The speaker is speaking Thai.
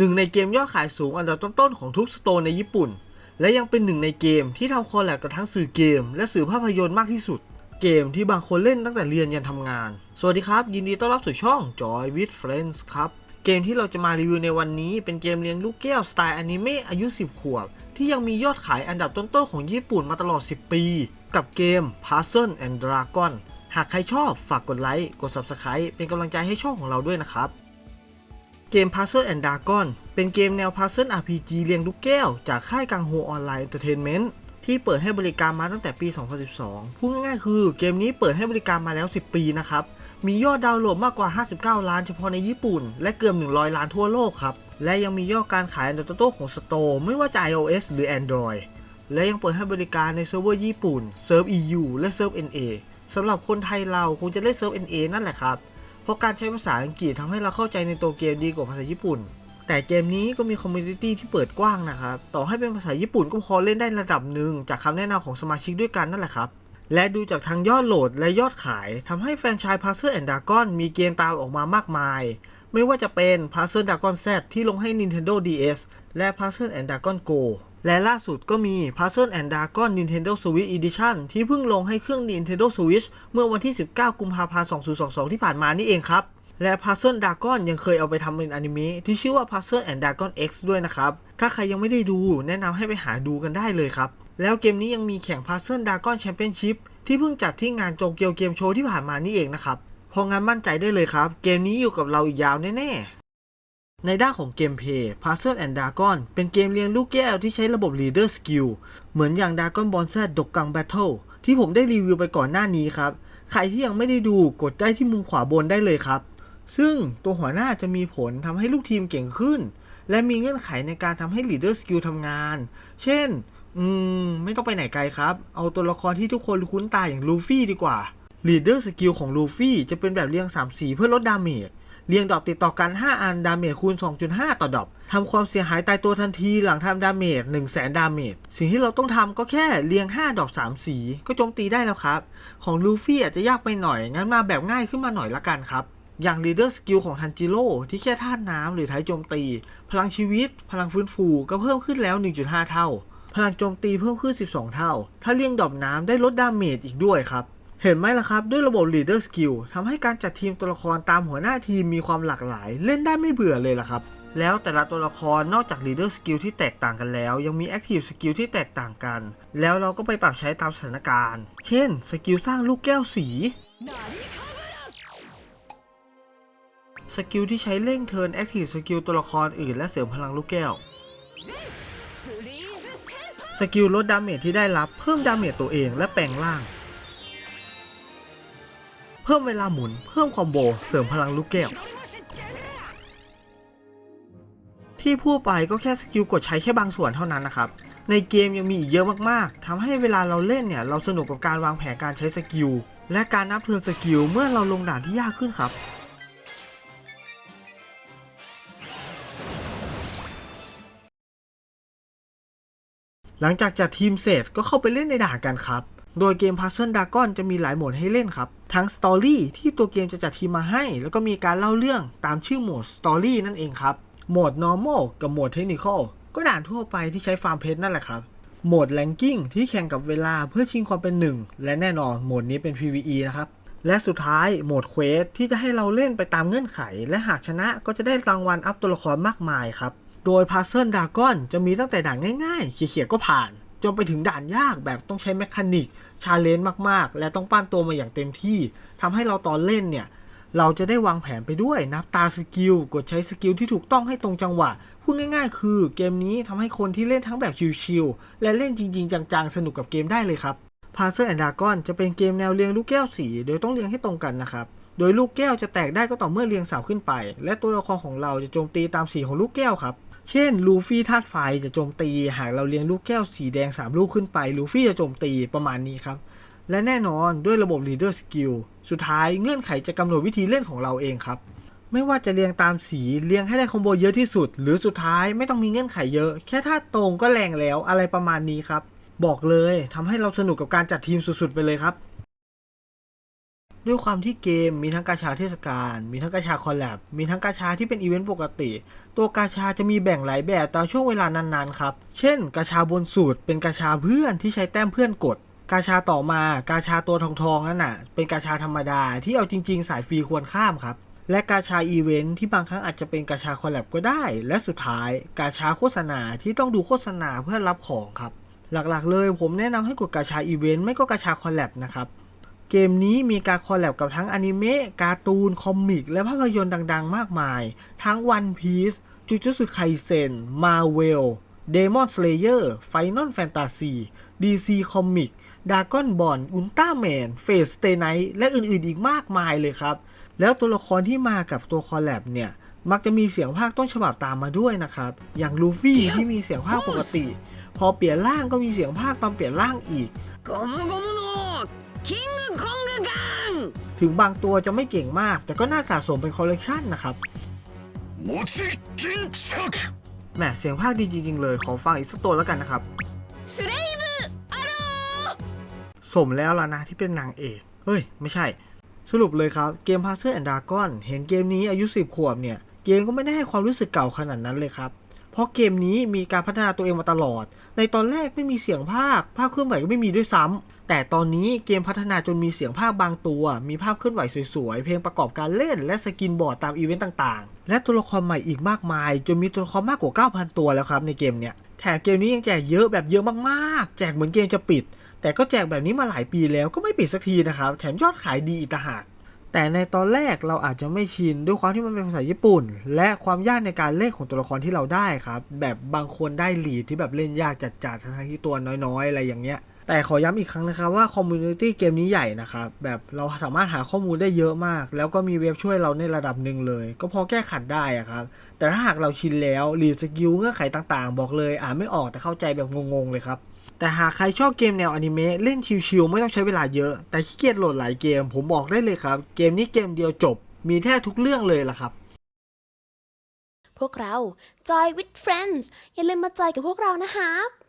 หนึ่งในเกมยอดขายสูงอันดับต้นๆของทุกสโตร์ในญี่ปุ่น และยังเป็นหนึ่งในเกมที่ทำคอลแลบกับทั้งสื่อเกม และสื่อภาพยนตร์มากที่สุด เกมที่บางคนเล่นตั้งแต่เรียนยันทำงาน สวัสดีครับ ยินดีต้อนรับสู่ช่อง Joy with Friends ครับเกมที่เราจะมารีวิวในวันนี้เป็นเกมเลี้ยงลูกแก้วสไตล์อนิเมะอายุ 10 ขวบ ที่ยังมียอดขายอันดับต้นๆของญี่ปุ่นมาตลอด 10 ปี กับเกม Puzzle and Dragon หากใครชอบฝากกดไลค์กด Subscribe เป็นกำลังใจให้ช่องของเราด้วยนะครับ เกม Puzzle and Dragon เป็นเกมแนว Puzzle RPG เรียงลูกแก้ว จากค่ายกังโฮออนไลน์ Entertainment ที่เปิดให้บริการมาตั้งแต่ปี 2012 พูดง่ายๆคือเกมนี้เปิดให้บริการมาแล้ว 10 ปีนะครับ มียอดดาวน์โหลดมากกว่า 59 ล้านเฉพาะในญี่ปุ่น และเกือบ 100 ล้านทั่วโลกครับ และยังมียอดการขายอันดับต้นของ Store ไม่ว่าจะ iOS หรือ Android และยังเปิดให้บริการในเซิร์ฟเวอร์ญี่ปุ่น เซิร์ฟ EU และเซิร์ฟ NA สำหรับคนไทยเราคงจะเล่นเซิร์ฟ NA นั่นแหละครับ ราะการใช้ภาษาอังกฤษทำให้เราเข้าใจในตัวเกมดีกว่าภาษาญี่ปุ่น แต่เกมนี้ก็มีคอมมูนิตี้ที่เปิดกว้างนะครับ ต่อให้เป็นภาษาญี่ปุ่นก็พอเล่นได้ระดับหนึ่งจากคำแนะนำของสมาชิกด้วยกันนั่นแหละครับ และดูจากทางยอดโหลดและยอดขายทำให้แฟรนไชส์ Puzzle and Dragon มีเกมตามออกมามากมาย ไม่ว่าจะเป็น Puzzle Dragon Z ที่ลงให้ Nintendo DS และ Puzzle and Dragon Go และล่าสุดก็มี Puzzle and Dragon Nintendo Switch Edition ที่เพิ่งลงให้เครื่อง Nintendo Switch เมื่อวันที่ 19 กุมภาพันธ์ 2022 ที่ผ่านมานี่เองครับ และ Puzzle Dragon ยังเคยเอาไปทำเป็นอนิเมะที่ชื่อว่า Puzzle and Dragon X ด้วยนะครับ ถ้าใครยังไม่ได้ดูแนะนำให้ไปหาดูกันได้เลยครับ แล้วเกมนี้ยังมีแข่ง Puzzle Dragon Championship ที่เพิ่งจัดที่งานโตเกียวเกมโชว์ที่ผ่านมานี่เองนะครับพราะงั้นมั่นใจได้เลยครับ เกมนี้อยู่กับเราอีกยาวแน่ๆ ในด้านของเกมเพย์ Puzzle and Dragon เป็นเกมเรียงลูกแก้วที่ใช้ระบบ Leader Skill เหมือนอย่าง Dragon Ball Z ดกกัง Battle ที่ผมได้รีวิวไปก่อนหน้านี้ครับ ใครที่ยังไม่ได้ดูกดได้ที่มุมขวาบนได้เลยครับ ซึ่งตัวหัวหน้าจะมีผลทำให้ลูกทีมเก่งขึ้น และมีเงื่อนไขในการทำให้ Leader Skill ทำงาน เช่น อืม ไม่ต้องไปไหนไกลครับ เอาตัวละครที่ทุกคนคุ้นตาอย่างลูฟี่ดีกว่า Leader Skill ของลูฟี่จะเป็นแบบเรียง3สีเพื่อลดดาเมจ เรียงดอกติดต่อกัน 5 อันดาเมจคูณ 2.5 ต่อดอกทำความเสียหายตายตัวทันทีหลังทำดาเมจ1 0 0 0 0แดาเมจ สิ่งที่เราต้องทำก็แค่เรียง 5 ดอก 3 สี ก็โจมตีได้แล้วครับ ของลูฟี่อาจจะยากไปหน่อย งั้นมาแบบง่ายขึ้นมาหน่อยละกันครับ อย่าง Leader Skill ของทันจิโร่ที่แค่ธาน้ำหรือไทยโจมตี พลังชีวิต พลังฟื้นฟูก็เพิ่มขึ้นแล้ว 1.5 เท่า พลังโจมตีเพิ่มขึ้น 12 เท่า ถ้าเลี่ยงดอกน้ำได้ลดดาเมจอีกด้วยครับ เห็นไหมล่ะครับ ด้วยระบบ Leader Skill ทำให้การจัดทีมตัวละครตามหัวหน้าทีมมีความหลากหลาย เล่นได้ไม่เบื่อเลยล่ะครับ แล้วแต่ละตัวละครนอกจาก Leader Skill ที่แตกต่างกันแล้ว ยังมี Active Skill ที่แตกต่างกัน แล้วเราก็ไปปรับใช้ตามสถานการณ์ เช่นสกิลสร้างลูกแก้วสีสกิลที่ใช้เร่งเทิร์น Active Skill ตัวละครอื่นและเสริมพลังลูกแก้ว สกิลลดดาเมจที่ได้รับเพิ่มดาเมจตัวเองและแปลงร่าง พิ่มเวลาหมุน เพิ่มคอมโบ เสริมพลังลูกแก้ว ที่พูดไปก็แค่สกิลกดใช้แค่บางส่วนเท่านั้นนะครับ ในเกมยังมีอีกเยอะมากๆทำให้เวลาเราเล่นเนี่ย เราสนุกกับการวางแผนการใช้สกิล และการนับเทินสกิลเมื่อเราลงด่านที่ยากขึ้นครับหลังจากจัดทีมเสร็จก็เข้าไปเล่นในด่านกันครับ โดยเกม Puzzle Dragon จะมีหลายโหมดให้เล่นครับ ทั้ง Story ที่ตัวเกมจะจัดทีมมาให้ แล้วก็มีการเล่าเรื่องตามชื่อโหมด Story นั่นเองครับ โหมด Normal กับโหมด Technical ก็ด่านทั่วไปที่ใช้ฟาร์มเพชรนั่นแหละครับ โหมด Ranking ที่แข่งกับเวลาเพื่อชิงความเป็นหนึ่งและแน่นอนโหมดนี้เป็น PVE นะครับ และสุดท้ายโหมดเควสที่จะให้เราเล่นไปตามเงื่อนไข และหากชนะก็จะได้รางวัลอัพตัวละครมากมายครับ โดย Puzzle Dragon จะมีตั้งแต่ด่านง่ายๆเขี่ยๆก็ผ่าน จนไปถึงด่านยากแบบต้องใช้แมคานิกชาเลนจ์มากๆ และต้องปั้นตัวมาอย่างเต็มที่ทำให้เราตอนเล่นเนี่ย เราจะได้วางแผนไปด้วยนับตาสกิล กดใช้สกิลที่ถูกต้องให้ตรงจังหวะ พูดง่าย ๆ คือเกมนี้ทำให้คนที่เล่นทั้งแบบชิลๆและเล่นจริง ๆ จังๆ สนุกกับเกมได้เลยครับ Puzzle and Dragon จะเป็นเกมแนวเรียงลูกแก้วสี โดยต้องเรียงให้ตรงกันนะครับโดยลูกแก้วจะแตกได้ก็ต่อเมื่อเรียงเสาขึ้นไป และตัวละครของเราจะโจมตีตามสีของลูกแก้วครับ เช่นลูฟี่ธาตุไฟจะโจมตี หากเราเรียงลูกแก้วสีแดง 3 ลูกขึ้นไป ลูฟี่จะโจมตีประมาณนี้ครับ และแน่นอนด้วยระบบ Leader Skill สุดท้ายเงื่อนไขจะกำหนดวิธีเล่นของเราเองครับ ไม่ว่าจะเรียงตามสีเรียงให้ได้คอมโบเยอะที่สุด หรือสุดท้ายไม่ต้องมีเงื่อนไขเยอะ แค่ถ้าตรงก็แรงแล้วอะไรประมาณนี้ครับ บอกเลยทำให้เราสนุกกับการจัดทีมสุดๆไปเลยครับ ด้วยความที่เกมมีทั้งกาชาเทศกาล มีทั้งกาชาคอลแลบ มีทั้งกาชาที่เป็นอีเวนต์ปกติ ตัวกาชาจะมีแบ่งหลายแบบตามช่วงเวลานั้นๆครับ เช่น กาชาบนสุดเป็นกาชาเพื่อนที่ใช้แต้มเพื่อนกด กาชาต่อมากาชาตัวทองทองๆนั่นน่ะ เป็นกาชาธรรมดาที่เอาจริง ๆ สายฟรีควรข้ามครับ และกาชาอีเวนท์ที่บางครั้งอาจจะเป็นกาชาคอลแลบก็ได้ และสุดท้าย กาชาโฆษณาที่ต้องดูโฆษณาเพื่อรับของครับ หลักๆ เลย ผมแนะนำให้กดกาชาอีเวนต์ไม่ก็กาชาคอลแลบนะครับ เกมนี้มีการคอลแลบกับทั้งอนิเมะการ์ตูน คอมิก และภาพยนตร์ดังๆ มากมาย ทั้ง One Piece จูจูสึไคเซน Marvel Demon Slayer Final Fantasy DC Comic Dragon Ball Ultraman Fate Stay Night และอื่นๆอีกมากมายเลยครับ แล้วตัวละครที่มากับตัวคอลแลบเนี่ยมักจะมีเสียงภาคต้นฉบับตามมาด้วยนะครับ อย่างลูฟี่ที่มีเสียงภาคปกติ พอเปลี่ยนร่างก็มีเสียงภาคตอนเปลี่ยนร่างอีก คงกกังถึงบางตัวจะไม่เก่งมาก แต่ก็น่าสะสมเป็นคอลเลกชันนะครับโมจิกิแหมเสียงภาคดีจริง ๆ เลย ขอฟังอีกสักตัวแล้วกันนะครับสเลฟ์สมแล้วล่ะนะที่เป็นนางเอก เฮ้ย ไม่ใช่ สรุปเลยครับ เกม p a เซ e r and นดากอนเห็นเกมนี้อายุ 10 ขวบเนี่ย เกมก็ไม่ได้ให้ความรู้สึกเก่าขนาดนั้นเลยครับ เพราะเกมนี้มีการพัฒนาตัวเองมาตลอด ในตอนแรกไม่มีเสียงภาค ภาคเคลื่อนไหวก็ไม่มีด้วยซ้ำ แต่ตอนนี้เกมพัฒนาจนมีเสียงภาคบางตัว มีภาพเคลื่อนไหวสวยๆ เพลงประกอบการเล่นและสกินบอร์ดตามอีเวนต์ต่างๆ และตัวละครใหม่อีกมากมาย จนมีตัวละครมากกว่า 9,000 ตัวแล้วครับในเกมเนี้ยแถมเกมนี้ยังแจกเยอะแบบเยอะมากๆ แจกเหมือนเกมจะปิด แต่ก็แจกแบบนี้มาหลายปีแล้วก็ไม่ปิดสักทีนะครับ แถมยอดขายดีอีกต่างหากแต่ในตอนแรกเราอาจจะไม่ชินด้วยความที่มันเป็นภาษาญี่ปุ่น และความยากในการเล่นของตัวละครที่เราได้ครับ แบบบางคนได้หลีดที่แบบเล่นยากจัดๆทั้งที่ตัวน้อยๆ อะไรอย่างเงี้ย แต่ขอย้ำอีกครั้งนะครับว่าคอมมูนิตี้เกมนี้ใหญ่นะครับแบบเราสามารถหาข้อมูลได้เยอะมาก แล้วก็มีเว็บช่วยเราในระดับหนึ่งเลย ก็พอแก้ขัดได้อะครับ แต่ถ้าหากเราชินแล้วรีสกิลเงื่อนไขต่างๆ บอกเลยอ่านไม่ออกแต่เข้าใจแบบงงๆเลยครับแต่หากใครชอบเกมแนวอนิเมะเล่นชิลๆไม่ต้องใช้เวลาเยอะ แต่ขี้เกียจโหลดหลายเกม ผมบอกได้เลยครับ เกมนี้เกมเดียวจบ มีแทบทุกเรื่องเลยล่ะครับ พวกเรา Joy with Friends อย่าลืมมาจอยกับพวกเรานะครับ